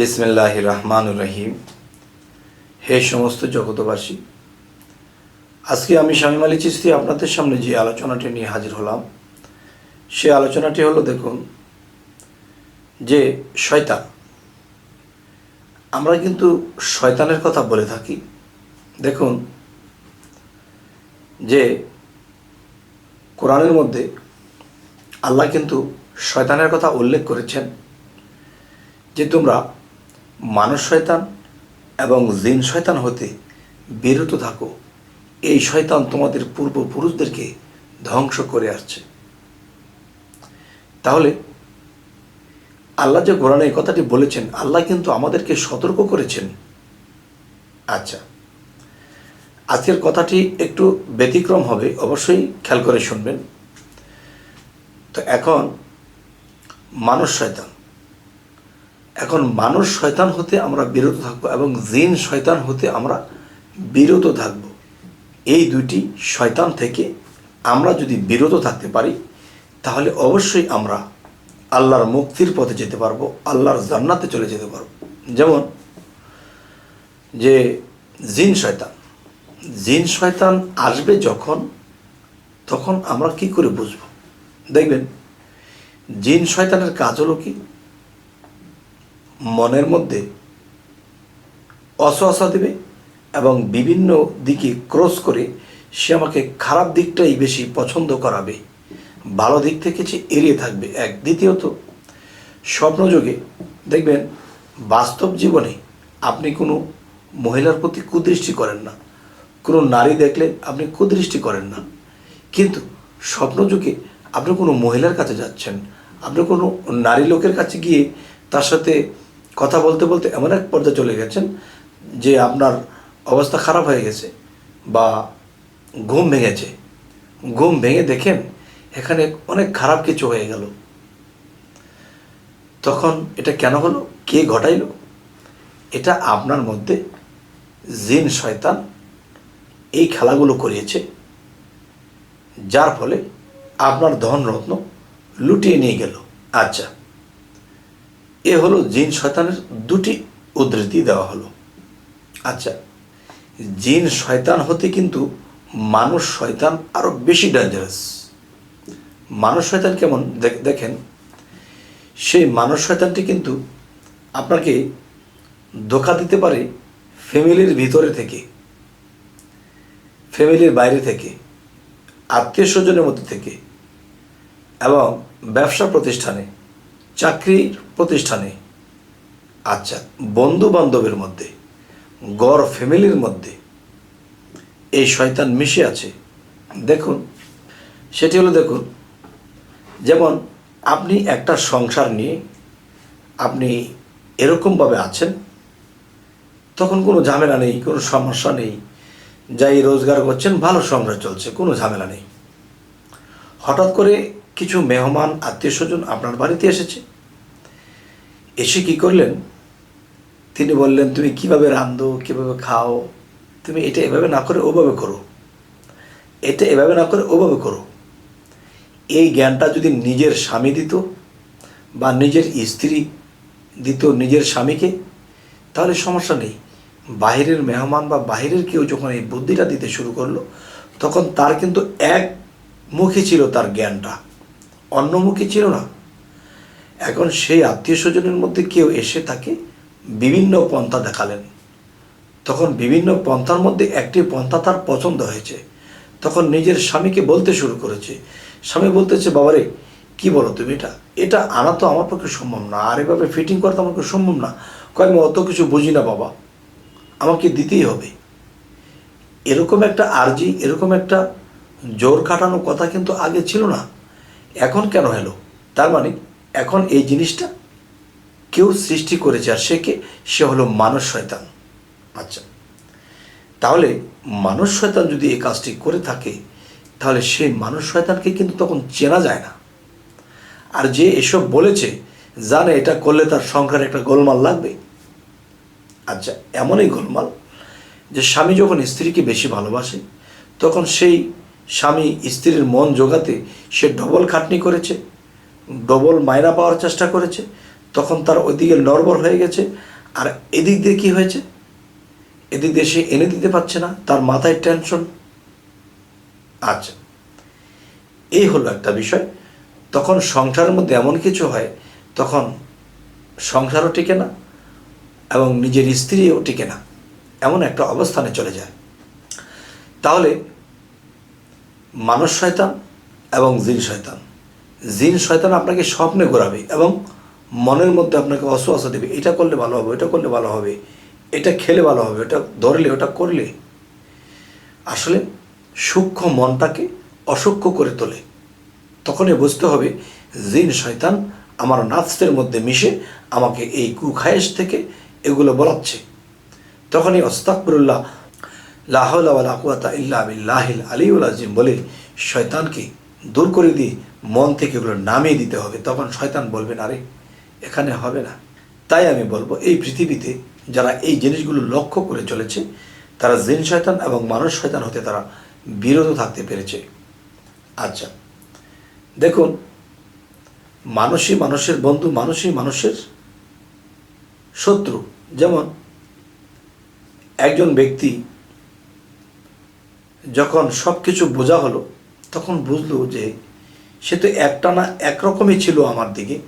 বিসমিল্লাহ রহমান রহিম। হে সমস্ত জগতবাসী আজকে আমি শামীম আলী চিস্তি আপনাদের সামনে যে আলোচনাটি নিয়ে হাজির হলাম, সে আলোচনাটি হলো দেখুন যে শয়তান। আমরা কিন্তু শয়তানের কথা বলে থাকি। দেখুন যে কোরআনের মধ্যে আল্লাহ কিন্তু শয়তানের কথা উল্লেখ করেছেন যে তোমরা মানুষ শয়তান এবং জিন শয়তান হতে বিরত থাকো। এই শয়তান তোমাদের পূর্বপুরুষদেরকে ধ্বংস করে আসছে। তাহলে আল্লাহ যে কোরআনে এই কথাটি বলেছেন, আল্লাহ কিন্তু আমাদেরকে সতর্ক করেছেন। আচ্ছা আজকের কথাটি একটু ব্যতিক্রম হবে, অবশ্যই খেয়াল করে শুনবেন। তো এখন মানুষ শয়তান। এখন মানুষ শয়তান হতে আমরা বিরত থাকব এবং জিন শয়তান হতে আমরা বিরত থাকব। এই দুইটি শয়তান থেকে আমরা যদি বিরত থাকতে পারি, তাহলে অবশ্যই আমরা আল্লাহর মুক্তির পথে যেতে পারব, আল্লাহর জান্নাতে চলে যেতে পারব। যেমন যে জিন শয়তান। জিন শয়তান আসবে যখন, তখন আমরা কি করে বুঝব? দেখবেন, জিন শয়তানের কাজ হলো কি? মনের মধ্যে অসহসা দেবে এবং বিভিন্ন দিকে ক্রস করে সে আমাকে খারাপ দিকটাই বেশি পছন্দ করাবে। ভালো দিক থেকে সে এড়িয়ে থাকবে এক। দ্বিতীয়ত, স্বপ্নযোগে দেখবেন বাস্তব জীবনে আপনি কোনো মহিলার প্রতি কুদৃষ্টি করেন না। কোনো নারী দেখলে আপনি কুদৃষ্টি করেন না। কিন্তু স্বপ্নযুগে আপনি কোনো মহিলার কাছে যাচ্ছেন, আপনি কোনো নারী লোকের কাছে গিয়ে তার সাথে কথা বলতে বলতে এমন এক পর্যায়ে চলে গেছেন যে আপনার অবস্থা খারাপ হয়ে গেছে বা ঘুম ভেঙেছে। ঘুম ভেঙে দেখেন এখানে অনেক খারাপ কিছু হয়ে গেল। তখন এটা কেন হলো? কে ঘটাইল? এটা আপনার মধ্যে জিন শয়তান এই খেলাগুলো করিয়েছে, যার ফলে আপনার ধন রত্ন লুটিয়ে নিয়ে গেল। আচ্ছা। এ হলো জিন শয়তানের দুটি উদ্ধৃতি দেওয়া হলো। আচ্ছা জিন শয়তান হতে কিন্তু মানুষ শয়তান আরও বেশি ডেঞ্জারাস মানুষ শয়তান কেমন? দেখ- দেখেন, সেই মানুষ শয়তানটি কিন্তু আপনাকে ধোকা দিতে পারে ফ্যামিলির ভিতরে থেকে, ফ্যামিলির বাইরে থেকে, আত্মীয় স্বজনের মধ্যে থেকে, এবং ব্যবসা প্রতিষ্ঠানে। চাকরির প্রতিষ্ঠানে। আচ্ছা বন্ধু বান্ধবের মধ্যে, গড় ফ্যামিলির মধ্যে এই শয়তান মিশে আছে। দেখুন, সেটি হলো দেখুন, যেমন আপনি একটা সংসার নিয়ে আপনি এরকমভাবে আছেন, তখন কোনো ঝামেলা নেই, কোনো সমস্যা নেই, যাই রোজগার করছেন, ভালো সংসার চলছে, কোনো ঝামেলা নেই। হঠাৎ করে কিছু মেহমান আত্মীয় স্বজন আপনার বাড়িতে এসেছে। এসে কি করলেন? তিনি বললেন, তুমি কীভাবে রান্ধো, কীভাবে খাও? তুমি এটা এভাবে না করে ওভাবে করো। এটা এভাবে না করে ওভাবে করো। এই জ্ঞানটা যদি নিজের স্বামী দিত বা নিজের স্ত্রী দিত নিজের স্বামীকে, তাহলে সমস্যা নেই। বাইরের মেহমান বা বাইরের কেউ যখন এই বুদ্ধিটা দিতে শুরু করল, তখন তার কিন্তু এক মুখী ছিল তার জ্ঞানটা। অন্যমুখী ছিল না। এখন সেই আত্মীয় স্বজনের মধ্যে কেউ এসে তাকে বিভিন্ন পন্থা দেখালেন। তখন বিভিন্ন পন্থার মধ্যে একটি পন্থা তার পছন্দ হয়েছে। তখন নিজের স্বামীকে বলতে শুরু করেছে। স্বামী বলতেছে, বাবারে, কি বলো তুমি এটা? এটা আনা তো আমার পক্ষে সম্ভব না। আর এভাবে ফিটিং করা তো আমার পক্ষে সম্ভব না। কয়, আমি অত কিছু বুঝি না বাবা। আমাকে দিতেই হবে। এরকম একটা আর্জি, এরকম একটা জোর কাটানো কথা কিন্তু আগে ছিল না। এখন কেন এলো? তার মানে এখন এই জিনিসটা কেউ সৃষ্টি করেছে আর সে কে? সে হলো মানুষ শয়তান। আচ্ছা তাহলে মানুষ শয়তান যদি এই কাজটি করে থাকে, তাহলে সেই মানুষ শয়তানকে কিন্তু তখন চেনা যায় না। আর যে এসব বলেছে, জানে এটা করলে তার সংখ্যার একটা গোলমাল লাগবে। আচ্ছা এমনই গোলমাল যে স্বামী যখন স্ত্রীকে বেশি ভালোবাসে, তখন সেই স্বামী স্ত্রীর মন জোগাতে সে ডবল খাটনি করেছে, ডবল মায়না পাওয়ার চেষ্টা করেছে, তখন তার ওইদিকে নর্বর হয়ে গেছে, আর এদিক দিয়ে কী হয়েছে? এদিক দিয়ে সে এনে দিতে পারছে না, তার মাথায় টেনশন। আচ্ছা এই হলো একটা বিষয়। তখন সংসারের মধ্যে এমন কিছু হয়, তখন সংসারও টিকে না এবং নিজের স্ত্রীও টিকে না। এমন একটা অবস্থানে চলে যায়। তাহলে মানুষ শয়তান এবং জিন শয়তান। জিন শয়তান আপনাকে স্বপ্নে ঘোরাবে এবং মনের মধ্যে আপনাকে অসুয়াশা দেবে, এটা করলে ভালো হবে এটা করলে ভালো হবে, এটা খেলে ভালো হবে, ওটা ধরলে, ওটা করলে। আসলে সূক্ষ্ম মনটাকে অসূক্ষ্ম করে তোলে। তখনই বুঝতে হবে, জিন শয়তান আমার নাফসের মধ্যে মিশে আমাকে এই কুখায়েশ থেকে এগুলো বলাচ্ছে। তখনই অস্তাকবরুল্লাহ লাহলাকুয়াতা ইল্লা আলিউল আজিম বলে শয়তানকে দূর করে দিয়ে মন থেকে এগুলো নামিয়ে দিতে হবে। তখন শয়তান বলবেন আরে এখানে হবে না। তাই আমি বলব, এই পৃথিবীতে যারা এই জিনিসগুলো লক্ষ্য করে চলেছে, তারা জিন শয়তান এবং মানুষ শয়তান হতে তারা বিরত থাকতে পেরেছে। আচ্ছা দেখুন, মানুষই মানুষের বন্ধু, মানুষই মানুষের শত্রু। যেমন একজন ব্যক্তি যখন সব কিছু বোঝা হলো, তখন বুঝলো যে সে তো একটানা একরকমই ছিল আমার দিকে।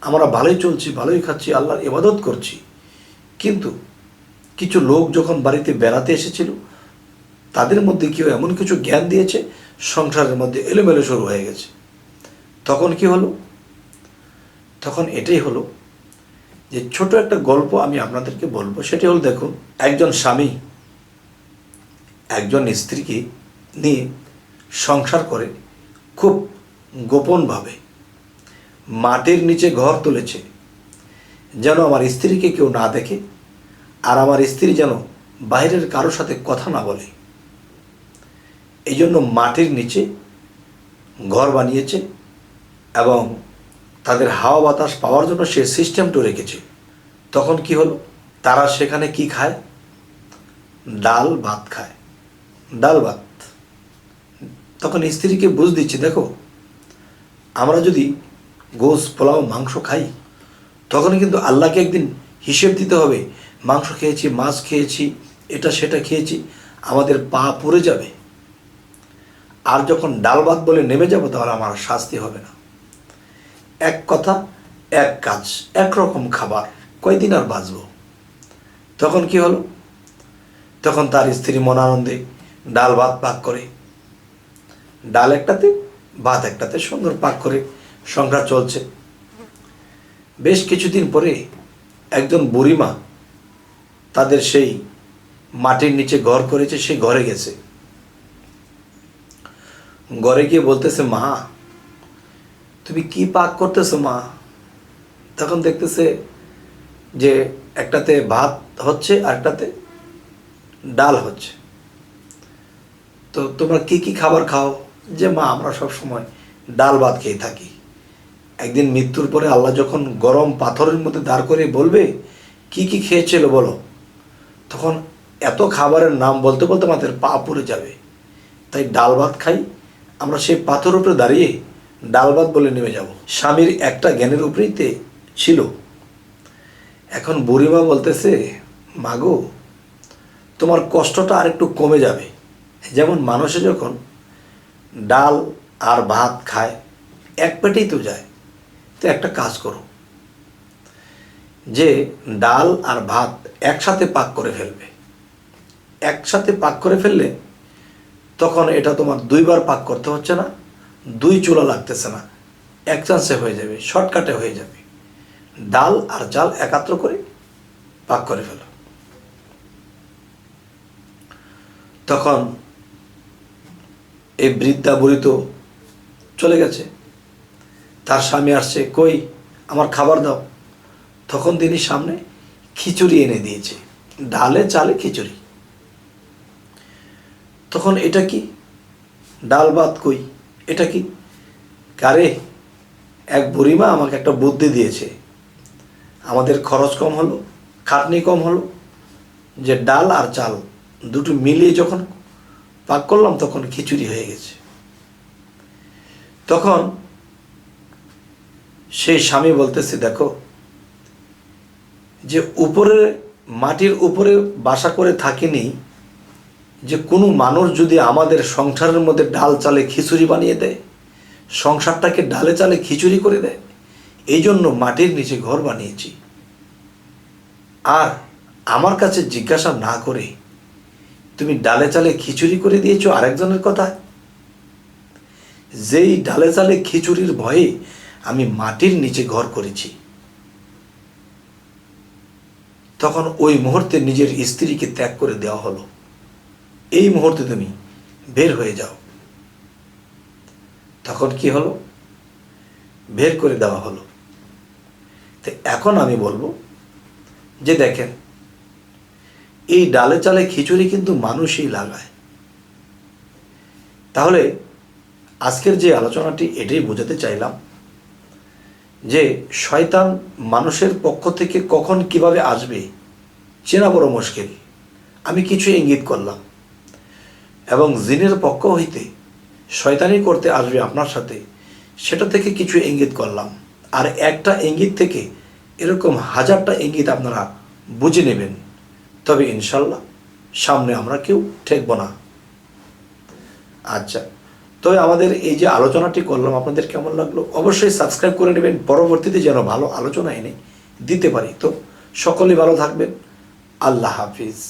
আমরা ভালোই চলছি, ভালোই খাচ্ছি, আল্লাহর ইবাদত করছি। কিন্তু কিছু লোক যখন বাড়িতে বেড়াতে এসেছিল, তাদের মধ্যে কেউ এমন কিছু জ্ঞান দিয়েছে, সংসারের মধ্যে এলোমেলো শুরু হয়ে গেছে। তখন কি হলো? তখন এটাই হলো যে ছোট একটা গল্প আমি আপনাদেরকে বলব। সেটি হলো দেখুন, একজন স্বামী একজন স্ত্রীকে নিয়ে সংসার করে খুব গোপনভাবে। মাটির নিচে ঘর তুলেছে, যেন আমার স্ত্রীকে কেউ না দেখে আর আমার স্ত্রী যেন বাইরের কারোর সাথে কথা না বলে। এই জন্য মাটির নিচে ঘর বানিয়েছে এবং তাদের হাওয়া বাতাস পাওয়ার জন্য সে সিস্টেমটা রেখেছে। তখন কি হলো? তারা সেখানে কি খায়? ডাল ভাত খায়। ডাল ভাত। তখন স্ত্রীকে বুঝ দিচ্ছে, দেখো, আমরা যদি গোস, পোলাও, মাংস খাই তখন কিন্তু আল্লাহকে একদিন হিসেব দিতে হবে, মাংস খেয়েছি, মাছ খেয়েছি, এটা সেটা খেয়েছি, আমাদের পা পড়ে যাবে। আর যখন ডাল ভাত বলে নেমে যাব, তাহলে আমার শাস্তি হবে না। এক কথা, এক কাজ, একরকম খাবার, কয়দিন আর বাঁচব? তখন কি হলো? তখন তার স্ত্রী মনানন্দে ডাল ভাত পাক করে। ডাল একটাতে, ভাত একটাতে সুন্দর পাক করে সংখ্যা চলছে। বেশ কিছুদিন পরে একজন বুড়িমা তাদের সেই মাটির নিচে ঘর করেছে সেই ঘরে গেছে। ঘরে গিয়ে বলতেছে, মা, তুমি কি পাক করতেছো মা? তখন দেখতেছে যে একটাতে ভাত হচ্ছে আর একটাতে ডাল হচ্ছে। তো তোমরা কি কি খাবার খাও? যে মা, আমরা সব সময় ডাল ভাত খেয়ে থাকি। একদিন মৃত্যুর পরে আল্লাহ যখন গরম পাথরের মধ্যে দাঁড় করে বলবে, কি কি খেয়েছিল বলো? তখন এত খাবারের নাম বলতে বলতে আমাদের পা পড়ে যাবে। তাই ডাল ভাত খাই। আমরা সেই পাথর উপরে দাঁড়িয়ে ডাল ভাত বলে নেমে যাব। স্বামীর একটা জ্ঞানের উপরেইতে ছিল। এখন বুড়িমা বলতেছে মাগো তোমার কষ্টটা আর একটু কমে যাবে। যেমন মানুষে যখন ডাল আর ভাত খায়, এক পেটেই তো যায়। তো একটা কাজ করো, যে ডাল আর ভাত একসাথে পাক করে ফেলবে। একসাথে পাক করে ফেললে তখন এটা তোমার দুইবার পাক করতে হচ্ছে না, দুই চুলা লাগতেছে না, এক চান্সে হয়ে যাবে শর্টকাটে হয়ে যাবে। ডাল আর জাল একাত্র করে পাক করে ফেলো। তখন এই বৃদ্ধা বুড়ি তো চলে গেছে। তার স্বামী আসছে, কই, আমার খাবার দাও। তখন তিনি সামনে খিচুড়ি এনে দিয়েছে, ডালে চালে খিচুড়ি। তখন এটা কি? ডাল ভাত কই? এটা কি? কারে এক বুড়িমা আমাকে একটা বুদ্ধি দিয়েছে। আমাদের খরচ কম হলো, খাটনি কম হলো, যে ডাল আর চাল দুটো মিলিয়ে যখন পাক করলাম, তখন খিচুড়ি হয়ে গেছে। তখন সেই স্বামী বলতেছে, দেখো, যে উপরে, মাটির উপরে বাসা করে থাকিনি, যে কোনো মানুষ যদি আমাদের সংসারের মধ্যে ডাল চালে খিচুড়ি বানিয়ে দেয়, সংসারটাকে ডালে চালে খিচুড়ি করে দেয়, এই জন্য মাটির নিচে ঘর বানিয়েছি। আর আমার কাছে জিজ্ঞাসা না করে তুমি ডালে চালে খিচুড়ি করে দিয়েছ আরেকজনের কথা? যেই ডালে চালে খিচুড়ির ভয়ে আমি মাটির নিচে ঘর করেছি। তখন ওই মুহূর্তে নিজের স্ত্রীকে ত্যাগ করে দেওয়া হলো। এই মুহূর্তে তুমি বের হয়ে যাও। তখন কি হলো? বের করে দেওয়া হলো। তো এখন আমি বলব যে দেখেন এই ডালে চালে খিচুড়ি কিন্তু মানুষই লাগায়। তাহলে আজকের যে আলোচনাটি এটাই বোঝাতে চাইলাম যে শয়তান মানুষের পক্ষ থেকে কখন কীভাবে আসবে চেনা বড় মুশকিল। আমি কিছু ইঙ্গিত করলাম। এবং জিনের পক্ষ হইতে শয়তানি করতে আসবে আপনার সাথে, সেটা থেকে কিছু ইঙ্গিত করলাম। আর একটা ইঙ্গিত থেকে এরকম হাজারটা ইঙ্গিত আপনারা বুঝে নেবেন। তবে ইনশাল্লাহ সামনে আমরা কেউ ঠেকব না। আচ্ছা তবে আমাদের এই যে আলোচনাটি করলাম, আপনাদের কেমন লাগল? অবশ্যই সাবস্ক্রাইব করে নেবেন, পরবর্তীতে যেন ভালো আলোচনা এনে দিতে পারি। তো সকলেই ভালো থাকবেন। আল্লাহ হাফিজ।